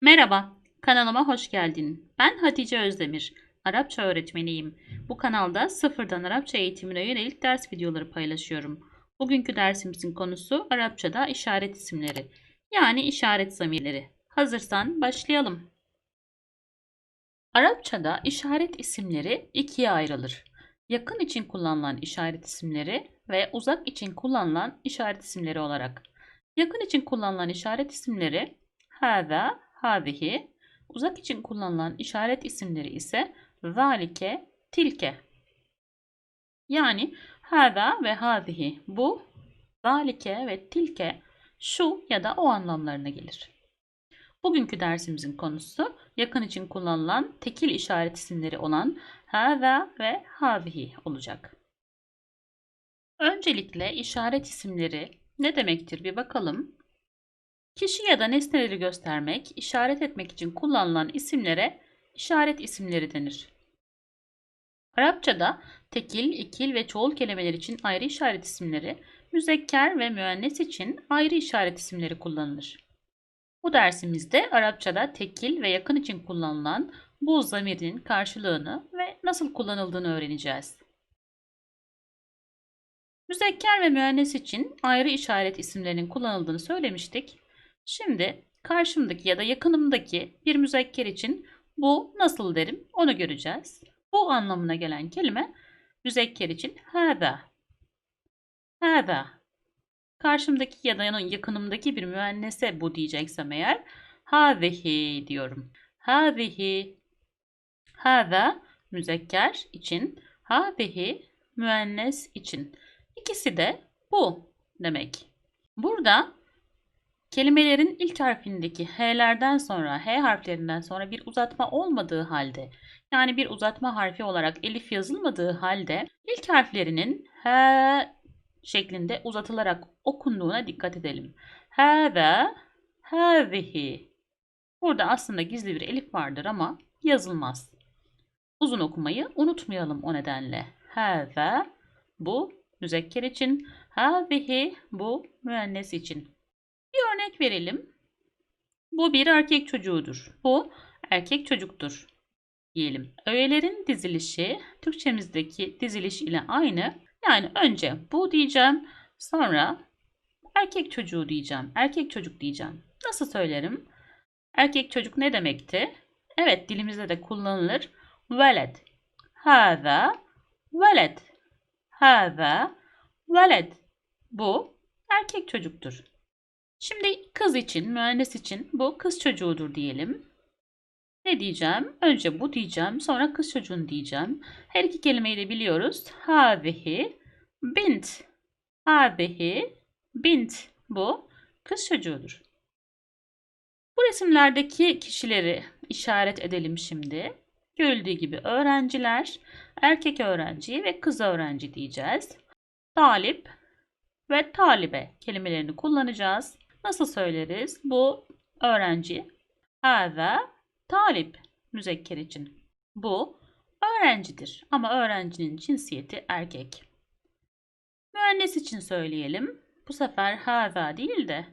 Merhaba, kanalıma hoş geldin. Ben Hatice Özdemir, Arapça öğretmeniyim. Bu kanalda sıfırdan Arapça eğitimine yönelik ders videoları paylaşıyorum. Bugünkü dersimizin konusu Arapçada işaret isimleri, yani işaret zamirleri. Hazırsan başlayalım. Arapçada işaret isimleri ikiye ayrılır. Yakın için kullanılan işaret isimleri ve uzak için kullanılan işaret isimleri olarak. Yakın için kullanılan işaret isimleri hâzâ, hâzihi, uzak için kullanılan işaret isimleri ise zalike, tilke. Yani hâzâ ve hâzihi bu, zalike ve tilke şu ya da o anlamlarına gelir. Bugünkü dersimizin konusu yakın için kullanılan tekil işaret isimleri olan hâzâ ve hâzihi olacak. Öncelikle işaret isimleri ne demektir bir bakalım. Kişi ya da nesneleri göstermek, işaret etmek için kullanılan isimlere işaret isimleri denir. Arapçada tekil, ikil ve çoğul kelimeler için ayrı işaret isimleri, müzekker ve müennes için ayrı işaret isimleri kullanılır. Bu dersimizde Arapçada tekil ve yakın için kullanılan bu zamirin karşılığını ve nasıl kullanıldığını öğreneceğiz. Müzekker ve müennes için ayrı işaret isimlerinin kullanıldığını söylemiştik. Şimdi karşımdaki ya da yakınımdaki bir müzekker için bu nasıl derim onu göreceğiz. Bu anlamına gelen kelime müzekker için hâzâ. Hâzâ. Karşımdaki ya da yakınımdaki bir müennese bu diyeceksem eğer hâzihi diyorum. Hâzihi. Hâzâ müzekker için, hâzihi müennes için. İkisi de bu demek. Burada kelimelerin ilk harfindeki H'lerden sonra, H harflerinden sonra bir uzatma olmadığı halde, yani bir uzatma harfi olarak elif yazılmadığı halde ilk harflerinin H şeklinde uzatılarak okunduğuna dikkat edelim. Hâzâ, hâzihi. Burada aslında gizli bir elif vardır ama yazılmaz. Uzun okumayı unutmayalım o nedenle. Hâzâ, bu müzekker için, hâzihi, bu müennes için. Bir örnek verelim. Bu bir erkek çocuğudur. Bu erkek çocuktur diyelim. Öğelerin dizilişi Türkçemizdeki diziliş ile aynı. Yani önce bu diyeceğim, sonra erkek çocuğu diyeceğim, erkek çocuk diyeceğim. Nasıl söylerim? Erkek çocuk ne demekti? Evet dilimizde de kullanılır. Veled. Hâzâ veled. Hâzâ veled. Bu erkek çocuktur. Şimdi kız için, mühendis için bu kız çocuğudur diyelim. Ne diyeceğim? Önce bu diyeceğim, sonra kız çocuğun diyeceğim. Her iki kelimeyi de biliyoruz. Hâzihi bint. Hâzihi bint. Bu kız çocuğudur. Bu resimlerdeki kişileri işaret edelim şimdi. Görüldüğü gibi öğrenciler, erkek öğrenci ve kız öğrenci diyeceğiz. Talip ve talibe kelimelerini kullanacağız. Nasıl söyleriz? Bu öğrenci. Hâzâ talip müzekker için. Bu öğrencidir ama öğrencinin cinsiyeti erkek. Müennes için söyleyelim. Bu sefer hâzâ değil de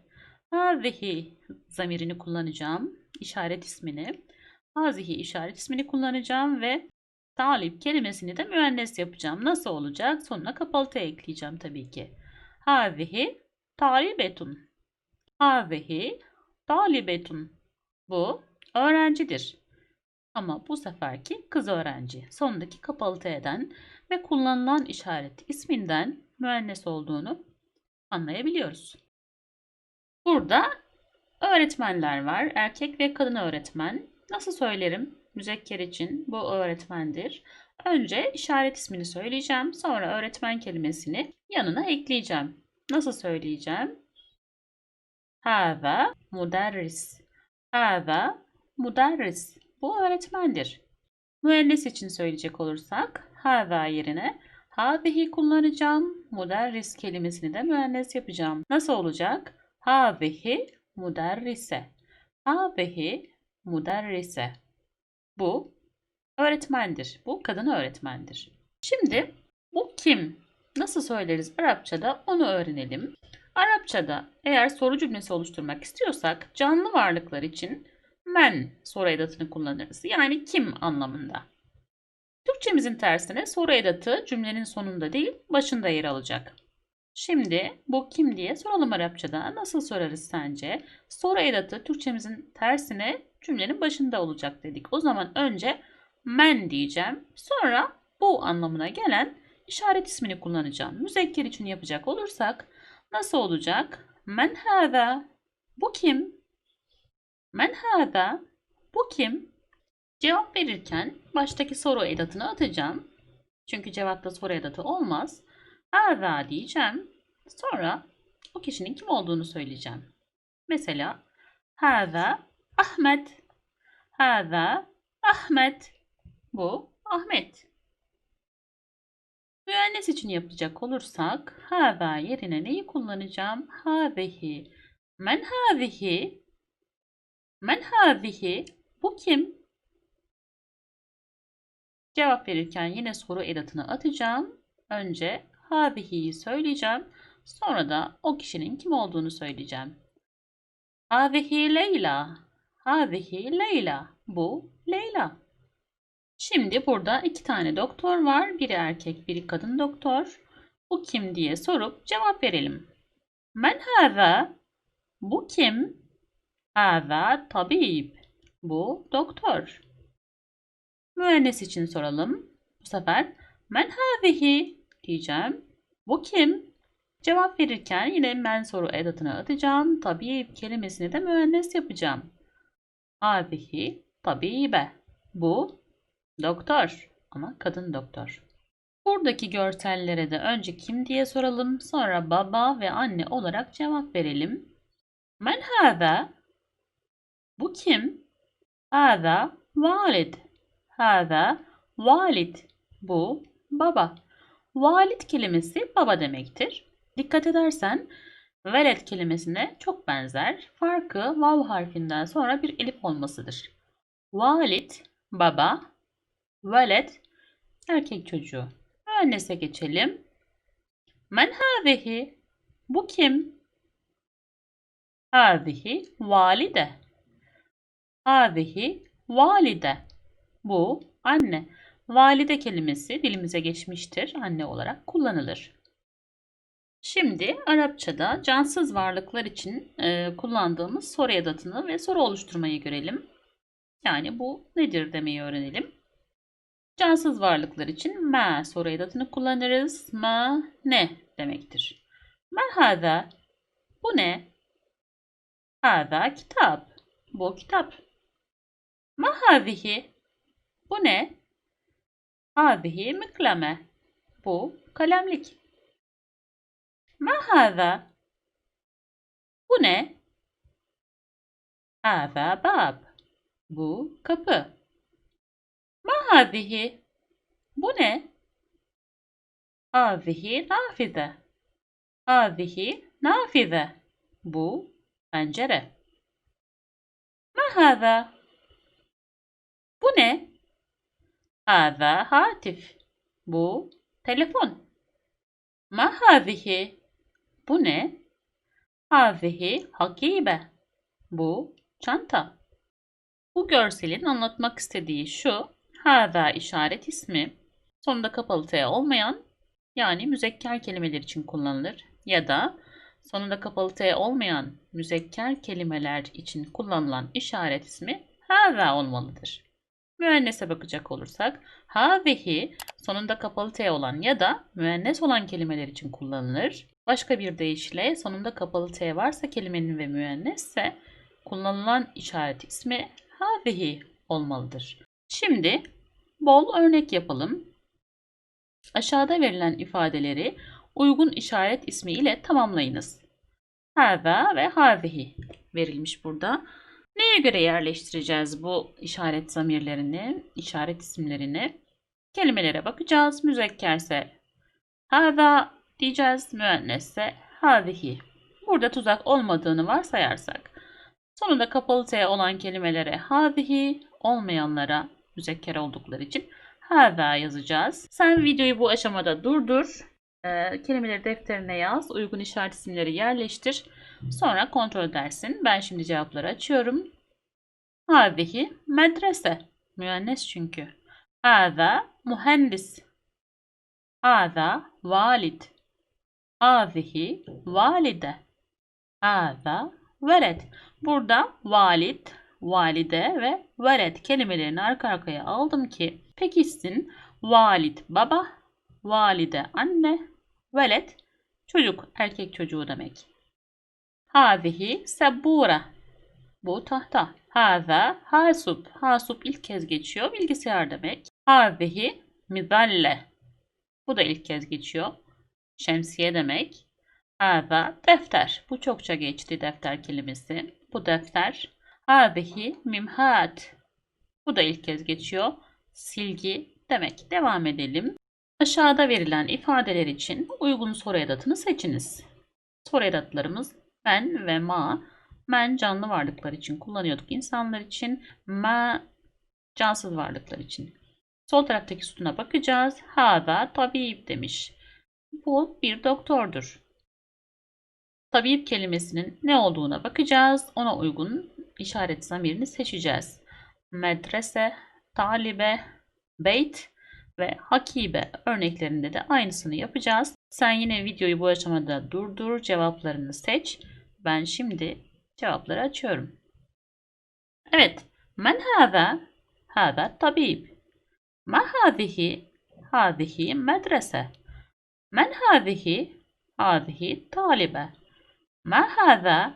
hâzihi zamirini kullanacağım. işaret ismini. Hazihi işaret ismini kullanacağım ve talip kelimesini de müennes yapacağım. Nasıl olacak? Sonuna kapalı ekleyeceğim tabii ki. Hazihi talibetun. Hazihi talibetun. Bu öğrencidir. Ama bu seferki kız öğrenci. Sondaki kapalı T'den ve kullanılan işaret isminden müennes olduğunu anlayabiliyoruz. Burada öğretmenler var. Erkek ve kadın öğretmen. Nasıl söylerim? Müzekker için bu öğretmendir. Önce işaret ismini söyleyeceğim. Sonra öğretmen kelimesini yanına ekleyeceğim. Nasıl söyleyeceğim? Hâzâ muderris. Hâzâ muderris. Bu öğretmendir. Müennes için söyleyecek olursak hâzâ yerine hâzihi kullanacağım. Muderris kelimesini de müennes yapacağım. Nasıl olacak? Hâzihi muderrise. Hâzihi muderrise. Bu öğretmendir. Bu kadın öğretmendir. Şimdi bu kim? Nasıl söyleriz Arapçada onu öğrenelim. Arapçada eğer soru cümlesi oluşturmak istiyorsak canlı varlıklar için men soru edatını kullanırız. Yani kim anlamında. Türkçemizin tersine soru edatı cümlenin sonunda değil başında yer alacak. Şimdi bu kim diye soralım Arapçada. Nasıl sorarız sence? Soru edatı Türkçemizin tersine cümlenin başında olacak dedik. O zaman önce men diyeceğim. Sonra bu anlamına gelen işaret ismini kullanacağım. Müzekker için yapacak olursak nasıl olacak? Men hâzâ. Bu kim? Men hâzâ. Bu kim? Cevap verirken baştaki soru edatını atacağım. Çünkü cevapta soru edatı olmaz. Hâzâ diyeceğim. Sonra o kişinin kim olduğunu söyleyeceğim. Mesela Hâzâ Ahmet. Hâzâ Ahmet. Bu Ahmet. Müennes için yapacak olursak hâzâ yerine neyi kullanacağım? Hâzihi. Men hâzihi? Men hâzihi? Bu kim? Cevap verirken yine soru edatını atacağım. Önce hâzihi'yi söyleyeceğim. Sonra da o kişinin kim olduğunu söyleyeceğim. Hâzihi Leyla. Hâzihi Leyla. Bu Leyla. Şimdi burada iki tane doktor var. Biri erkek, biri kadın doktor. Bu kim diye sorup cevap verelim. Men hâzâ? Bu kim? Hâzâ tabib. Bu doktor. Müennes için soralım. Bu sefer men hâzihi diyeceğim. Bu kim? Cevap verirken yine men soru edatını atacağım. Tabib kelimesini de müennes yapacağım. Hâzihi tabibe. Bu doktor ama kadın doktor. Buradaki görsellere de önce kim diye soralım. Sonra baba ve anne olarak cevap verelim. Men hâzâ? Bu kim? Hâzâ valid. Hâzâ valid. Bu baba. Valid kelimesi baba demektir. Dikkat edersen veled kelimesine çok benzer. Farkı vav harfinden sonra bir elif olmasıdır. Valid baba, veled erkek çocuğu. Müennese geçelim. Men hâzihi? Bu kim? Hâzihi valide. Hâzihi valide. Bu anne. Valide kelimesi dilimize geçmiştir. Anne olarak kullanılır. Şimdi Arapçada cansız varlıklar için e, kullandığımız soru edatını ve soru oluşturmayı görelim. Yani bu nedir demeyi öğrenelim. Cansız varlıklar için ma soru edatını kullanırız. Ma ne demektir. Ma hâzâ? Bu ne? Hâzâ kitap. Bu kitap. Ma hâzihi? Bu ne? Hâzihi mikleme. Bu kalemlik. Ma hâzâ? Bu ne? Hâzâ bab. Bu kapı. Hâzihi? Bu ne? Hâzihi nafize. Hâzihi nafize. Bu pencere. Ma hâzâ? Bu ne? Hâzâ hatif. Bu telefon. Ma hâzihi? Bu ne? Bu çanta. Bu görselin anlatmak istediği şu. Hâzâ işaret ismi sonunda kapalı T olmayan yani müzekker kelimeler için kullanılır ya da sonunda kapalı T olmayan müzekker kelimeler için kullanılan işaret ismi hâzâ olmalıdır. Müennese bakacak olursak hâzihi sonunda kapalı T olan ya da müennes olan kelimeler için kullanılır. Başka bir deyişle sonunda kapalı T varsa kelimenin ve müennesse kullanılan işaret ismi hâzihi olmalıdır. Şimdi bol örnek yapalım. Aşağıda verilen ifadeleri uygun işaret ismi ile tamamlayınız. Hâzâ ve hâzihi verilmiş burada. Neye göre yerleştireceğiz bu işaret zamirlerini, işaret isimlerini? Kelimelere bakacağız. Müzekkerse hâzâ diyeceğiz. Müennesse hâzihi. Burada tuzak olmadığını varsayarsak. Sonunda kapalı T olan kelimelere hâzihi, olmayanlara müzekker oldukları için hâzâ yazacağız. Sen videoyu bu aşamada durdur. Ee, kelimeleri defterine yaz. Uygun işaret isimleri yerleştir. Sonra kontrol edersin. Ben şimdi cevapları açıyorum. Hâzihi medrese. Müennes çünkü. Hâzâ mühendis. Hâzâ valid. Hâzihi valide. Hâzâ veled. Burada valid, valide ve veled kelimelerini arka arkaya aldım ki pekişsin. Valid baba, valide anne, veled çocuk, erkek çocuğu demek. Hâzihi sebbûre. Bu tahta. Hâzâ hasub. Hasub ilk kez geçiyor. Bilgisayar demek. Hâzihi mizalle. Bu da ilk kez geçiyor. Şemsiye demek. Hâzâ defter. Bu çokça geçti defter kelimesi. Bu defter. Hâzihi mimhat. Bu da ilk kez geçiyor. Silgi demek. Devam edelim. Aşağıda verilen ifadeler için uygun soru edatını seçiniz. Soru edatlarımız ben ve ma. Men canlı varlıklar için kullanıyorduk insanlar için. Ma cansız varlıklar için. Sol taraftaki sütuna bakacağız. Hâzâ tabip demiş. Bu bir doktordur. Tabip kelimesinin ne olduğuna bakacağız. Ona uygun işaret zamirini seçeceğiz. Medrese, talibe, beyt ve hakibe örneklerinde de aynısını yapacağız. Sen yine videoyu bu aşamada durdur, cevaplarını seç. Ben şimdi cevapları açıyorum. Evet. Men hâzâ? Hâzâ tabib. Ma hâzihi? Hâzihi medrese. Men hâzihi? Hâzihi talibe. Ma hâzâ?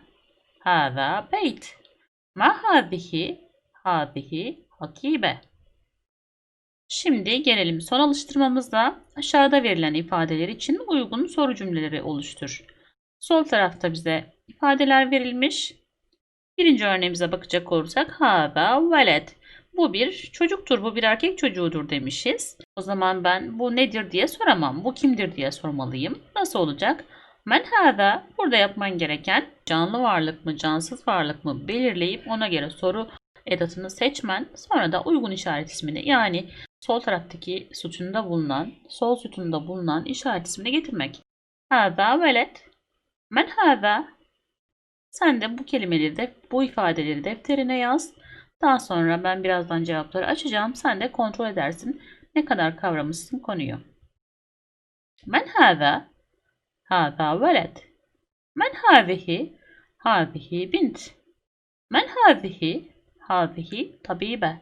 Hâzâ beyt. Ma hâzihi? Hâzihi hakibe. Şimdi gelelim son alıştırmamızda aşağıda verilen ifadeler için uygun soru cümleleri oluştur. Sol tarafta bize ifadeler verilmiş. Birinci örneğimize bakacak olursak hâzâ veled. Bu bir çocuktur, bu bir erkek çocuğudur demişiz. O zaman ben bu nedir diye soramam. Bu kimdir diye sormalıyım. Nasıl olacak? Men hâzâ burada yapman gereken canlı varlık mı, cansız varlık mı belirleyip ona göre soru edatını seçmen. Sonra da uygun işaret ismini yani sol taraftaki sütunda bulunan, sol sütunda bulunan işaret ismini getirmek. Hâzâ veled. Men hâzâ. Sen de bu kelimeleri de bu ifadeleri defterine yaz. Daha sonra ben birazdan cevapları açacağım. Sen de kontrol edersin ne kadar kavramışsın konuyu. Men hâzâ. Hâzâ veled. Men hâzihi. Hâzihi bint. Men hâzihi. Hâzihi tabibe.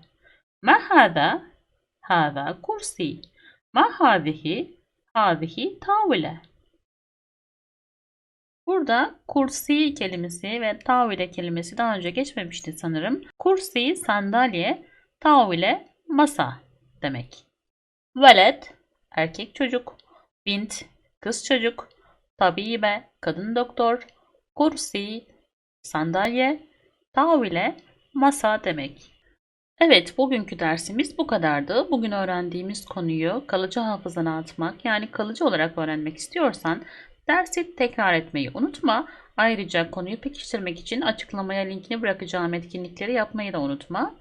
Ma hâzâ. Hâzâ kursi. Ma hâzihi. Hâzihi tavile. Burada kursi kelimesi ve tavile kelimesi daha önce geçmemişti sanırım. Kursi sandalye, tavile masa demek. Veled erkek çocuk, bint kız çocuk, tabibe kadın doktor, kursi sandalye, tavile masa demek. Evet, bugünkü dersimiz bu kadardı. Bugün öğrendiğimiz konuyu kalıcı hafızana atmak, yani kalıcı olarak öğrenmek istiyorsan dersi tekrar etmeyi unutma. Ayrıca konuyu pekiştirmek için açıklamaya linkini bırakacağım etkinlikleri yapmayı da unutma.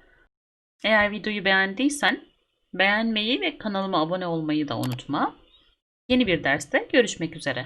Eğer videoyu beğendiysen beğenmeyi ve kanalıma abone olmayı da unutma. Yeni bir derste görüşmek üzere.